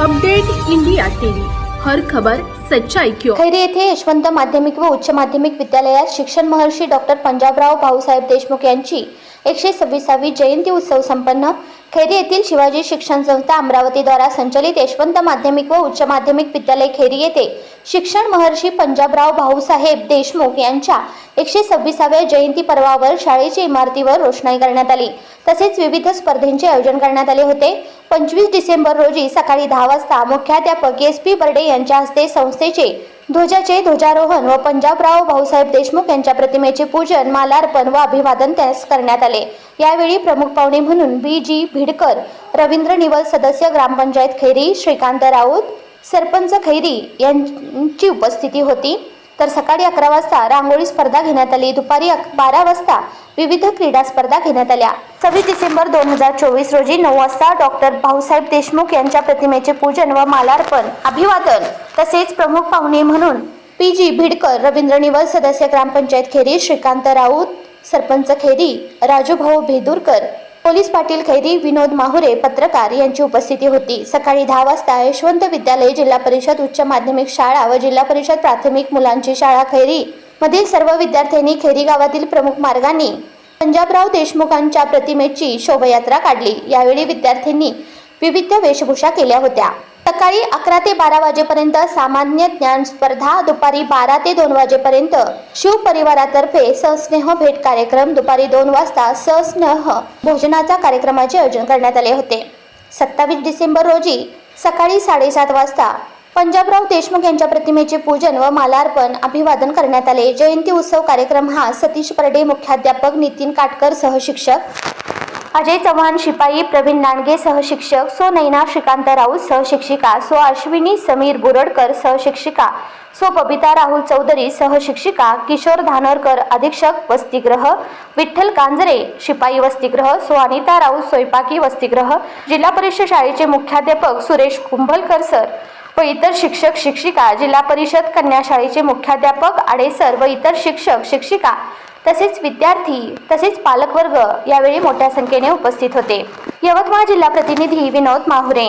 Update India TV. हर खबर सच्चाई क्यों खैरे येथे यशवंत माध्यमिक व उच्च माध्यमिक विद्यालयात शिक्षण महर्षी डॉक्टर पंजाबराव भाऊसाहेब देशमुख यांची एकशे सव्वीसावी जयंती उत्सव संपन्न. खेरी येथील शिवाजी शिक्षण संस्था अमरावतीद्वारा संचलित यशवंत माध्यमिक व उच्च माध्यमिक विद्यालय खेरी येथे शिक्षण महर्षी पंजाबराव भाऊसाहेब देशमुख यांच्या एकशे सव्वीसाव्या जयंती पर्वावर शाळेच्या इमारतीवर रोषणाई करण्यात आली. तसेच विविध स्पर्धेंचे आयोजन करण्यात आले होते. पंचवीस डिसेंबर रोजी सकाळी दहा वाजता मुख्याध्यापक एस पी बर्डे यांच्या हस्ते संस्थेचे ध्वजाचे ध्वजारोहण व पंजाबराव भाऊसाहेब देशमुख यांच्या प्रतिमेचे पूजन मालार्पण व अभिवादन त्यास करण्यात आले. यावेळी प्रमुख पाहुणे म्हणून बी जी भिडकर रवींद्र निवल सदस्य ग्रामपंचायत खैरी श्रीकांत राऊत सरपंच खैरी यांची उपस्थिती होती. तर सकाळी अकरा वाजता रांगोळी स्पर्धा घेण्यात आली. दुपारी अक- बारा वाजता विविध क्रीडा स्पर्धा घेण्यात आल्या. सव्वीस डिसेंबर दोन हजार चोवीस रोजी नऊ वाजता डॉक्टर भाऊसाहेब देशमुख यांच्या प्रतिमेचे पूजन व मालार्पण अभिवादन तसेच प्रमुख पाहुणे म्हणून पी जी भिडकर रवींद्र निवल सदस्य ग्रामपंचायत खेरी श्रीकांत राऊत सरपंच खेरी राजूभाऊ भेदूरकर पोलीस पाटील खैरी विनोद माहुरे पत्रकार यांची उपस्थिती होती. सकाळी दहा वाजता यशवंत विद्यालय जिल्हा परिषद उच्च माध्यमिक शाळा व जिल्हा परिषद प्राथमिक मुलांची शाळा खैरी मधील सर्व विद्यार्थ्यांनी खैरी गावातील प्रमुख मार्गांनी पंजाबराव देशमुखांच्या प्रतिमेची शोभायात्रा काढली. यावेळी विद्यार्थ्यांनी विविध वेशभूषा केल्या होत्या. सकाळी अकरा ते बारा वाजेपर्यंत सामान्य ज्ञान स्पर्धा दुपारी बारा ते दोन वाजेपर्यंत शिव परिवारातर्फे सस्नेह भेट कार्यक्रम दुपारी दोन वाजता सस्नेह भोजनाचा कार्यक्रमाचे आयोजन करण्यात आले होते. सत्तावीस डिसेंबर रोजी सकाळी साडेसात वाजता पंजाबराव देशमुख यांच्या प्रतिमेचे पूजन व मालार्पण अभिवादन करण्यात आले. जयंती उत्सव कार्यक्रम हा सतीश परडे मुख्याध्यापक नितीन काटकर सहशिक्षक अजय चव्हाण शिपाई प्रवीण नांडगे सहशिक्षक सो नैना श्रीकांत राऊत सहशिक्षिका सो अश्विनी समीर बुरडकर सहशिक्षिका सो बबिता राहुल चौधरी सहशिक्षिका किशोर धानोरकर अधीक्षक वसतिगृह विठ्ठल कांजरे शिपाई वसतिगृह सो अनिता राऊत स्वयंपाकी वसतिगृह जिल्हा परिषद शाळेचे मुख्याध्यापक सुरेश कुंभलकर सर. व इतर शिक्षक शिक्षिका जिल्हा परिषद कन्या शाळेचे मुख्याध्यापक आडेसर व इतर शिक्षक शिक्षिका तसेच विद्यार्थी तसेच पालकवर्ग यावेळी मोठ्या संख्येने उपस्थित होते. यवतमाळ जिल्हा प्रतिनिधी विनोद माहुरे.